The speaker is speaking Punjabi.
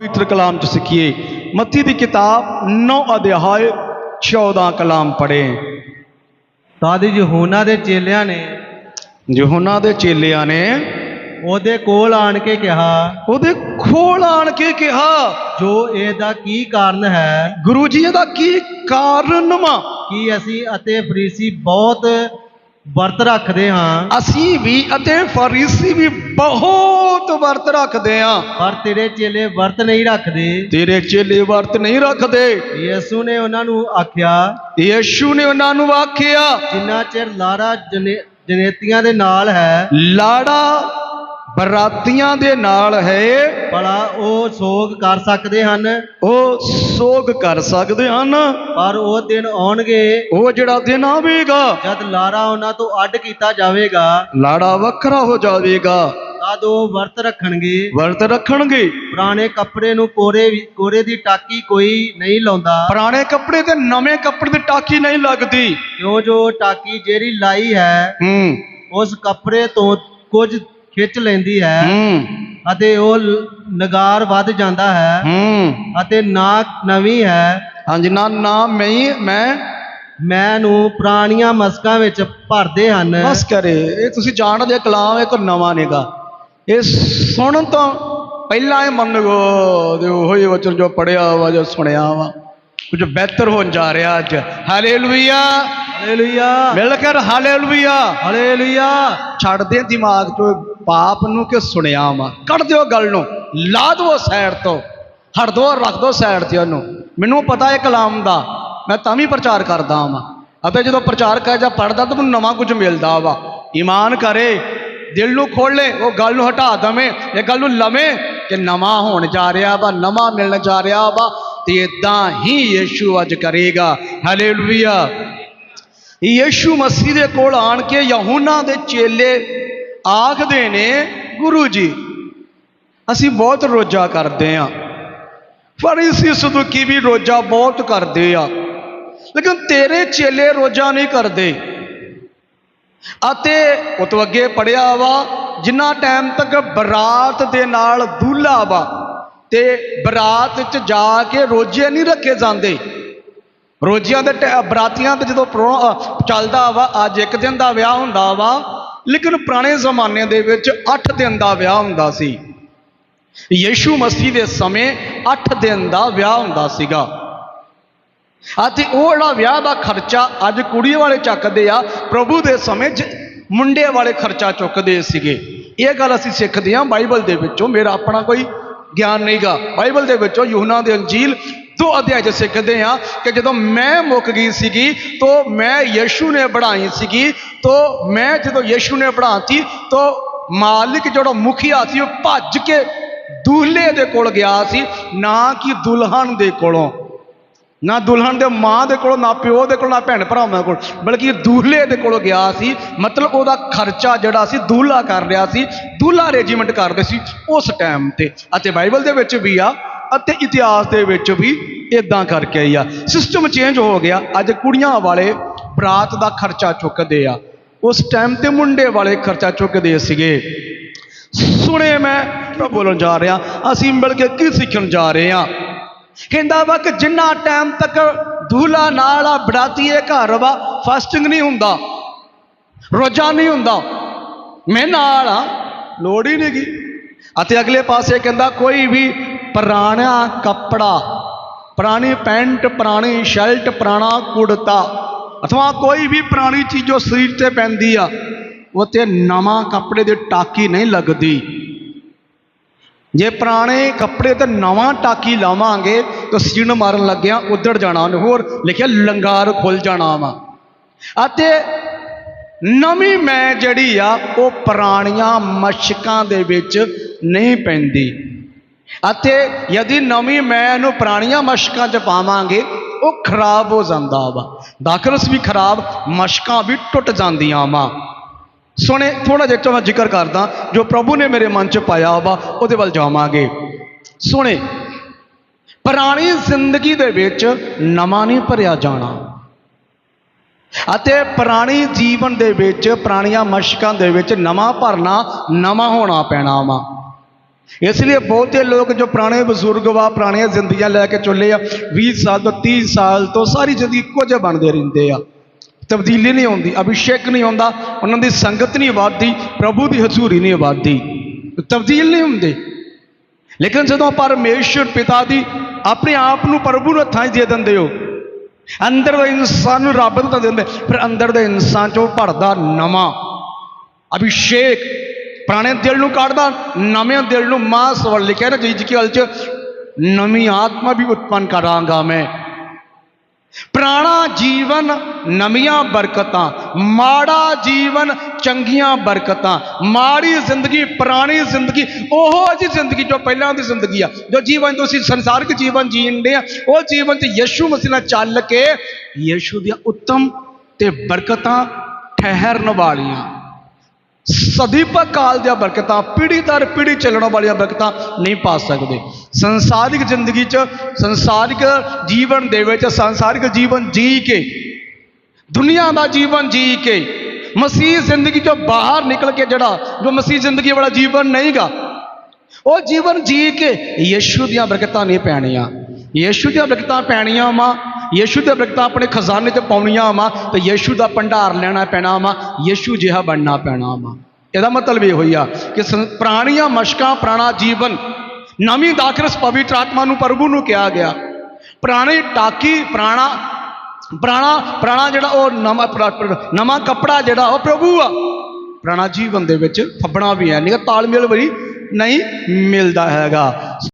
ਪਵਿੱਤਰ ਕਲਾਮ ਚ ਸਿੱਖੀਏ। ਮੱਤੀ ਦੀ ਕਿਤਾਬ 9 ਅਧਿਆਇ 14 ਕਲਾਮ ਪੜ੍ਹੇ। ਤਦ ਯਹੋਨਾ ਦੇ ਚੇਲਿਆਂ ਨੇ ਯਹੋਨਾ ਦੇ ਚੇਲਿਆਂ ਨੇ ਉਹਦੇ ਕੋਲ ਆਣ ਕੇ ਕਿਹਾ ਉਹਦੇ ਖੋਲ ਆਣ ਕੇ ਕਿਹਾ ਜੋ ਇਹਦਾ ਕੀ ਕਾਰਨ ਹੈ? ਗੁਰੂ ਜੀ ਇਹਦਾ ਕੀ ਕਾਰਨ ਵਾ? ਕਿ ਅਸੀਂ ਅਤੇ ਫਰੀਸੀ ਬਹੁਤ ਵਰਤ ਰੱਖਦੇ ਹਾਂ। ਅਸੀਂ ਵੀ ਅਤੇ ਫਰੀਸੀ ਵੀ ਬਹੁਤ ਵਰਤ ਰੱਖਦੇ ਆ ਪਰ ਤੇਰੇ ਚੇਲੇ ਵਰਤ ਨਹੀਂ ਰੱਖਦੇ। ਤੇਰੇ ਚੇਲੇ ਵਰਤ ਨਹੀਂ ਰੱਖਦੇ। ਯਿਸੂ ਨੇ ਉਹਨਾਂ ਨੂੰ ਆਖਿਆ ਯੇਸ਼ੂ ਨੇ ਉਹਨਾਂ ਨੂੰ ਆਖਿਆ ਜਿੰਨਾ ਚਿਰ ਜਨੇ- ਜਨੇਤੀਆਂ ਦੇ ਨਾਲ ਹੈ ਲਾੜਾ ਬਰਾਤੀਆਂ ਦੇ ਨਾਲ ਹੈ। ਭਲਾ ਉਹ ਸੋਗ ਕਰ ਸਕਦੇ ਹਨ। ਉਹ ਸੋਗ ਕਰ ਸਕਦੇ ਹਨ। ਪਰ ਉਹ ਦਿਨ ਆਉਣਗੇ। ਉਹ ਜਿਹੜਾ ਦਿਨ ਆਵੇਗਾ। ਜਦ ਲਾਰਾ ਉਹਨਾਂ ਤੋਂ ਅੱਡ ਕੀਤਾ ਜਾਵੇਗਾ। ਲਾੜਾ ਵੱਖਰਾ ਹੋ ਜਾਵੇਗਾ। ਤਦ ਉਹ ਵਰਤ ਰੱਖਣਗੇ? ਵਰਤ ਰੱਖਣਗੇ। ਪੁਰਾਣੇ ਕੱਪੜੇ ਨੂੰ ਕੋਰੇ ਕੋਰੇ ਦੀ ਟਾਕੀ ਕੋਈ ਨਹੀਂ ਲਾਉਂਦਾ। ਪੁਰਾਣੇ ਕੱਪੜੇ ਤੇ ਨਵੇਂ ਕੱਪੜੇ ਦੀ ਟਾਕੀ ਨਹੀਂ ਲੱਗਦੀ। ਕਿਉਂ ਜੋ ਟਾਕੀ ਜਿਹੜੀ ਲਾਈ ਹੈ ਹੂੰ। ਉਸ ਕੱਪੜੇ ਤੋਂ ਕੁਝ ਖਿੱਚ ਲੈਂਦੀ ਹੈ ਅਤੇ ਉਹ ਨਗਾਰ ਵੱਧ ਜਾਂਦਾ ਹੈ ਅਤੇ ਨਾਕ ਨਵੀਂ ਹੈ। ਹਾਂਜੀ ਨਾ ਨਾ ਮੈਂ ਮੈਂ। ਮੈਂ ਨੂੰ ਪੁਰਾਣੀਆਂ ਮਸਕਾਂ ਵਿੱਚ ਭਰਦੇ ਹਨ। ਬਸ ਕਰੇ ਇਹ ਤੁਸੀਂ ਜਾਣਦੇ ਕਲਾਮ ਇਹ ਕੋਈ ਨਵਾਂ ਨੇਗਾ। ਇਹ ਸੁਣਨ ਤੋਂ ਪਹਿਲਾਂ ਇਹ ਮੰਨ ਲਓ ਤੇ ਉਹੋ ਹੀ ਵਚਨ ਜੋ ਪੜਿਆ ਵਾ ਜੋ ਸੁਣਿਆ ਵਾ ਕੁਝ ਬਿਹਤਰ ਹੋਣ ਜਾ ਰਿਹਾ ਅੱਜ। ਹਾਲੇਲੂਇਆ। ਹਾਲੇਲੂਇਆ। ਮਿਲ ਕਰ ਹਾਲੇਲੂਇਆ। ਹਾਲੇਲੂਇਆ। ਛੱਡ ਦੇ ਦਿਮਾਗ ਤੋਂ ਪਾਪ ਨੂੰ ਕਿ ਸੁਣਿਆ ਵਾ? ਕੱਢ ਦਿਓ ਗੱਲ ਨੂੰ, ਲਾ ਦਿਓ ਸਾਈਡ ਤੋਂ, ਹਟ ਦਿਓ, ਰੱਖ ਦਿਓ ਸਾਈਡ ਤੇ ਉਹਨੂੰ। ਮੈਨੂੰ ਪਤਾ ਹੈ ਕਲਾਮ ਦਾ, ਮੈਂ ਤਾਂ ਵੀ ਪ੍ਰਚਾਰ ਕਰਦਾ ਵਾਂ। ਅਤੇ ਜਦੋਂ ਪ੍ਰਚਾਰ ਕਰ ਜਾਂ ਪੜਦਾ ਤਾਂ ਮੈਨੂੰ ਨਵਾਂ ਕੁਝ ਮਿਲਦਾ ਵਾ। ਈਮਾਨ ਕਰੇ, ਦਿਲ ਨੂੰ ਖੋਲੇ ਉਹ ਗੱਲ ਨੂੰ ਹਟਾ ਦਵੇਂ, ਇਹ ਗੱਲ ਨੂੰ ਲਵੇਂ ਕਿ ਨਵਾਂ ਹੋਣ ਜਾ ਰਿਹਾ ਵਾ, ਨਵਾਂ ਮਿਲਣ ਜਾ ਰਿਹਾ ਵਾ ਤੇ ਇਦਾਂ ਹੀ ਯੀਸ਼ੂ ਅੱਜ ਕਰੇਗਾ। ਹਾਲੇਲੂਇਆ ਯੀਸ਼ੂ ਮਸੀਹ ਦੇ ਕੋਲ ਆਣ ਕੇ ਯਹੂਨਾ ਦੇ ਚੇਲੇ ਆਖਦੇ ਨੇ ਗੁਰੂ ਜੀ, ਅਸੀਂ ਬਹੁਤ ਰੋਜਾ ਕਰਦੇ ਆ ਫਰੀਸੀ ਸਦੂਕੀ ਵੀ ਰੋਜਾ ਬਹੁਤ ਕਰਦੇ ਆ। ਲੇਕਿਨ ਤੇਰੇ ਚੇਲੇ ਰੋਜਾ ਨਹੀਂ ਕਰਦੇ। ਅਤੇ ਉਹ ਤੋਂ ਅੱਗੇ ਪੜਿਆ ਵਾ, ਜਿੰਨਾ ਟਾਈਮ ਤੱਕ ਬਰਾਤ ਦੇ ਨਾਲ ਦੂਲਾ ਵਾ, ਤੇ ਬਰਾਤ 'ਚ ਜਾ ਕੇ ਰੋਜੇ ਨਹੀਂ ਰੱਖੇ ਜਾਂਦੇ। ਰੋਜਿਆਂ ਦੇ ਟੈ- ਬਰਾਤੀਆਂ ਤੇ ਜਦੋਂ ਪ੍ਰੋ- ਚੱਲਦਾ ਵਾ, ਅੱਜ ਇੱਕ ਦਿਨ ਦਾ ਵਿਆਹ ਹੁੰਦਾ ਵਾ ਲੇਕਿਨ ਪੁਰਾਣੇ ਜ਼ਮਾਨੇ ਦੇ ਵਿੱਚ 8 ਦਿਨ ਦਾ ਵਿਆਹ ਹੁੰਦਾ ਸੀ। ਯੀਸ਼ੂ ਮਸੀਹ ਦੇ ਸਮੇਂ 8 ਦਿਨ ਦਾ ਵਿਆਹ ਹੁੰਦਾ ਸੀਗਾ। ਅਤੇ ਉਹ ਜਿਹੜਾ ਵਿਆਹ ਦਾ ਖਰਚਾ ਅੱਜ ਕੁੜੀ ਵਾਲੇ ਚੱਕਦੇ ਆ, ਪ੍ਰਭੂ ਦੇ ਸਮੇਂ 'ਚ ਮੁੰਡੇ ਵਾਲੇ ਖਰਚਾ ਚੁੱਕਦੇ ਸੀਗੇ। ਇਹ ਗੱਲ ਅਸੀਂ ਸਿੱਖਦੇ ਹਾਂ ਬਾਈਬਲ ਦੇ ਵਿੱਚੋਂ, ਮੇਰਾ ਆਪਣਾ ਕੋਈ ਗਿਆਨ ਨਹੀਂਗਾ। ਬਾਈਬਲ ਦੇ ਵਿੱਚੋਂ ਯੂਹਨਾ ਦੇ ਅੰਜੀਲ ਦੋ ਅਧਿਆਇ 'ਚ ਸਿੱਖਦੇ ਹਾਂ ਕਿ ਜਦੋਂ ਮੈਂ ਮੁੱਕ ਗਈ ਸੀਗੀ, ਤੋ ਮੈਂ ਯੀਸ਼ੂ ਨੇ ਬਣਾਈ ਸੀਗੀ, ਤੋ ਮੈਂ ਜਦੋਂ ਯੀਸ਼ੂ ਨੇ ਬਣਾਤੀ ਤੋ ਮਾਲਿਕ ਜਿਹੜਾ ਮੁਖੀਆ ਸੀ, ਉਹ ਭੱਜ ਕੇ ਦੂਹਲੇ ਦੇ ਕੋਲ ਗਿਆ ਸੀ, ਨਾ ਕਿ ਦੁਲਹਨ ਦੇ ਕੋਲੋਂ। ਨਾ ਦੁਲਹਨ ਦੇ ਮਾਂ ਦੇ ਕੋਲ, ਨਾ ਪਿਓ ਦੇ ਕੋਲ, ਨਾ ਭੈਣ ਭਰਾਵਾਂ ਕੋਲ, ਬਲਕਿ ਦੂਹਲੇ ਦੇ ਕੋਲ ਗਿਆ ਸੀ। ਮਤਲਬ ਉਹਦਾ ਖਰਚਾ ਜਿਹੜਾ ਸੀ ਦੂਹਲਾ ਕਰ ਰਿਹਾ ਸੀ ਦੂਹਲਾ ਰੈਜੀਮੈਂਟ ਕਰਦੇ ਸੀ ਉਸ ਟਾਈਮ ਤੇ। ਅਤੇ ਬਾਈਬਲ ਦੇ ਵਿੱਚ ਵੀ ਆ ਅਤੇ ਇਤਿਹਾਸ ਦੇ ਵਿੱਚ ਵੀ ਇਦਾਂ ਕਰਕੇ ਆਈ ਆ। ਸਿਸਟਮ ਚੇਂਜ ਹੋ ਗਿਆ। ਅੱਜ ਕੁੜੀਆਂ ਵਾਲੇ ਬਰਾਤ ਦਾ ਖਰਚਾ ਚੁੱਕਦੇ ਆ। ਉਸ ਟਾਈਮ ਤੇ ਮੁੰਡੇ ਵਾਲੇ ਖਰਚਾ ਚੁੱਕਦੇ ਸੀਗੇ। ਸੁਣੇ ਮੈਂ ਬੋਲਣ ਜਾ ਰਿਹਾ। ਅਸੀਂ ਮਿਲ ਕੇ ਕੀ ਸਿੱਖਣ ਜਾ ਰਹੇ ਹਾਂ ਕਹਿੰਦਾ ਵਾ ਕਿ ਜਿੰਨਾ ਟਾਈਮ ਤੱਕ ਦੂਲਾ ਨਾਲ ਆ, ਬਰਾਤੀਏ ਘਰ ਵਾ ਫਾਸਟਿੰਗ ਨਹੀਂ ਹੁੰਦਾ। ਰੋਜ਼ਾ ਨਹੀਂ ਹੁੰਦਾ। ਮੈਂ ਨਾਲ ਆ। ਲੋੜ ਹੀ ਨਹੀਂ ਗੀ ਅਤੇ ਅਗਲੇ ਪਾਸੇ ਕਹਿੰਦਾ, ਕੋਈ ਵੀ ਪੁਰਾਣਾ ਕੱਪੜਾ, ਪੁਰਾਣੀ ਪੈਂਟ, ਪੁਰਾਣੀ ਸ਼ਰਟ, ਪੁਰਾਣਾ ਕੁੜਤਾ, ਅਥਵਾ ਕੋਈ ਵੀ ਪੁਰਾਣੀ ਚੀਜ਼ ਜੋ ਸਰੀਰ ਤੇ ਪੈਂਦੀ ਆ, ਉਹ ਤੇ ਨਵਾਂ ਕੱਪੜੇ ਦੀ ਟਾਕੀ ਨਹੀਂ ਲੱਗਦੀ। ਜੇ ਪੁਰਾਣੇ ਕੱਪੜੇ ਤੇ ਨਵਾਂ ਟਾਕੀ ਲਾਵਾਂਗੇ, ਤਾਂ ਸੀਣ ਮਾਰਨ ਲੱਗਿਆ ਉਧੜ ਜਾਣਾ ਉਹਨੇ, ਹੋਰ ਲਿਖਿਆ ਲੰਗਾਰ ਖੁੱਲ ਜਾਣਾ ਵਾ। ਅਤੇ ਨਵੀਂ ਮੈਂ ਜਿਹੜੀ ਆ, ਉਹ ਪੁਰਾਣੀਆਂ ਮਸ਼ਕਾਂ ਦੇ ਵਿੱਚ ਨਹੀਂ ਪੈਂਦੀ। ਅਤੇ ਯਦੀ ਨਵੀਂ ਮੈਂ ਨੂੰ ਪੁਰਾਣੀਆਂ ਮਸ਼ਕਾਂ 'ਚ ਪਾਵਾਂਗੇ, ਉਹ ਖਰਾਬ ਹੋ ਜਾਂਦਾ ਵਾ। ਦਾਖਲਸ ਵੀ ਖਰਾਬ, ਮਸ਼ਕਾਂ ਵੀ ਟੁੱਟ ਜਾਂਦੀਆਂ ਵਾ। ਸੁਣੇ ਥੋੜਾ ਜਿਹਾ ਤੋਂ ਮੈਂ ਜ਼ਿਕਰ ਕਰਦਾ, ਜੋ ਪ੍ਰਭੂ ਨੇ ਮੇਰੇ ਮਨ 'ਚ ਪਾਇਆ ਵਾ, ਉਹਦੇ ਵੱਲ ਜਾਵਾਂਗੇ। ਸੁਣੇ, ਪੁਰਾਣੀ ਜ਼ਿੰਦਗੀ ਦੇ ਵਿੱਚ ਨਵਾਂ ਨਹੀਂ ਭਰਿਆ ਜਾਣਾ। ਅਤੇ ਪੁਰਾਣੀ ਜੀਵਨ ਦੇ ਵਿੱਚ, ਪੁਰਾਣੀਆਂ ਮਸ਼ਕਾਂ ਦੇ ਵਿੱਚ ਨਵਾਂ ਭਰਨਾ, ਨਵਾਂ ਹੋਣਾ ਪੈਣਾ ਵਾ। ਇਸ ਲਈ ਬਹੁਤੇ ਲੋਕ ਜੋ ਪੁਰਾਣੇ ਬਜ਼ੁਰਗ ਵਾ ਪੁਰਾਣੀਆਂ ਜ਼ਿੰਦਗੀਆਂ ਲੈ ਕੇ ਚੱਲੇ ਆ 20 ਸਾਲ ਤੋਂ 30 ਸਾਲ ਤੋਂ ਸਾਰੀ ਜ਼ਿੰਦਗੀ ਇੱਕੋ ਜਿਹੇ ਬਣਦੇ ਰਹਿੰਦੇ ਆ ਤਬਦੀਲੀ ਨਹੀਂ ਆਉਂਦੀ ਅਭਿਸ਼ੇਕ ਨਹੀਂ ਆਉਂਦਾ ਉਹਨਾਂ ਦੀ ਸੰਗਤ ਨਹੀਂ ਵੱਧਦੀ ਪ੍ਰਭੂ ਦੀ ਹਜ਼ੂਰੀ ਨਹੀਂ ਵੱਧਦੀ ਤਬਦੀਲ ਨਹੀਂ ਹੁੰਦੇ ਲੇਕਿਨ ਜਦੋਂ ਪਰਮੇਸ਼ਰ ਪਿਤਾ ਦੀ ਆਪਣੇ ਆਪ ਨੂੰ ਪ੍ਰਭੂ ਨੂੰ ਹੱਥਾਂ 'ਚ ਦੇ ਦਿੰਦੇ ਹੋ ਅੰਦਰ ਦਾ ਇਨਸਾਨ ਨੂੰ ਰੱਬ ਨੂੰ ਤਾਂ ਦਿੰਦੇ ਫਿਰ ਅੰਦਰ ਪੁਰਾਣੇ ਦਿਲ ਨੂੰ ਕੱਢਦਾ ਨਵੇਂ ਦਿਲ ਨੂੰ ਮਾਂ ਸਵਰ ਲਿਖਿਆ ਨਾ ਜੀ ਕੀ 'ਚ, ਨਵੀਂ ਆਤਮਾ ਵੀ ਉਤਪੰਨ ਕਰਾਂਗਾ ਮੈਂ। ਪੁਰਾਣਾ ਜੀਵਨ, ਨਵੀਆਂ ਬਰਕਤਾਂ, ਮਾੜਾ ਜੀਵਨ, ਚੰਗੀਆਂ ਬਰਕਤਾਂ, ਮਾੜੀ ਜ਼ਿੰਦਗੀ, ਪੁਰਾਣੀ ਜ਼ਿੰਦਗੀ, ਉਹੋ ਜਿਹੀ ਜ਼ਿੰਦਗੀ ਜੋ ਪਹਿਲਾਂ ਦੀ ਜ਼ਿੰਦਗੀ ਆ, ਜੋ ਜੀਵਨ ਤੁਸੀਂ ਸੰਸਾਰਿਕ ਜੀਵਨ ਜੀਣਦੇ ਆ, ਉਹ ਜੀਵਨ ਤੇ ਯਿਸੂ ਮਸੀਹ ਨਾਲ ਚੱਲ ਕੇ ਯਿਸੂ ਦੀਆਂ ਉੱਤਮ ਤੇ ਬਰਕਤਾਂ ਠਹਿਰਨ ਵਾਲੀਆਂ। ਸਦੀਪਾ ਕਾਲ ਦੀਆਂ ਬਰਕਤਾਂ, ਪੀੜ੍ਹੀ ਦਰ, ਪੀੜ੍ਹੀ ਚੱਲਣ ਵਾਲੀਆਂ ਬਰਕਤਾਂ ਨਹੀਂ ਪਾ ਸਕਦੇ। ਸੰਸਾਰਿਕ ਜ਼ਿੰਦਗੀ 'ਚ, ਸੰਸਾਰਿਕ ਜੀਵਨ ਦੇ ਵਿੱਚ, ਸੰਸਾਰਿਕ ਜੀਵਨ ਜੀ ਕੇ, ਦੁਨੀਆ ਦਾ ਜੀਵਨ ਜੀ ਕੇ, ਮਸੀਹ ਜ਼ਿੰਦਗੀ 'ਚੋਂ ਬਾਹਰ ਨਿਕਲ ਕੇ ਜਿਹੜਾ, ਜੋ ਮਸੀਹ ਜ਼ਿੰਦਗੀ ਵਾਲਾ ਜੀਵਨ ਨਹੀਂਗਾ, ਉਹ ਜੀਵਨ ਜੀ ਕੇ, ਯਿਸੂ ਦੀਆਂ ਬਰਕਤਾਂ ਨਹੀਂ ਪੈਣੀਆਂ। ਯਿਸੂ ਦੀਆਂ ਬਰਕਤਾਂ ਪੈਣੀਆਂ ਵਾ ਯਿਸੂ ਦੇ ਬਰਕਤਾਂ ਆਪਣੇ ਖਜ਼ਾਨੇ 'ਚ ਪਾਉਣੀਆਂ ਵਾ, ਤੇ ਯਿਸੂ ਦਾ ਭੰਡਾਰ ਲੈਣਾ ਪੈਣਾ ਵਾ, ਯਿਸੂ ਜਿਹਾ ਬਣਨਾ ਪੈਣਾ ਵਾ। ਇਹਦਾ ਮਤਲਬ ਇਹ ਹੋਈ ਆ ਕਿ ਸੰ- ਮਸ਼ਕਾਂ, ਪੁਰਾਣਾ ਜੀਵਨ, ਨਵੀਂ ਦਾਖਰਸ ਪਵਿੱਤਰ ਆਤਮਾ ਨੂੰ ਪ੍ਰਭੂ ਨੂੰ ਕਿਹਾ ਗਿਆ। ਪੁਰਾਣੀ ਟਾਕੀ, ਪੁਰਾਣਾ ਪੁਰਾਣਾ ਪੁਰਾਣਾ ਜਿਹੜਾ ਉਹ ਨਵਾਂ ਨਵਾਂ ਕੱਪੜਾ ਜਿਹੜਾ ਉਹ ਪ੍ਰਭੂ ਆ। ਪੁਰਾਣਾ ਜੀਵਨ ਦੇ ਵਿੱਚ ਫੱਬਣਾ ਵੀ ਹੈ। ਨਹੀਂ ਤਾਲਮੇਲ ਵੀ ਨਹੀਂ ਮਿਲਦਾ ਹੈਗਾ।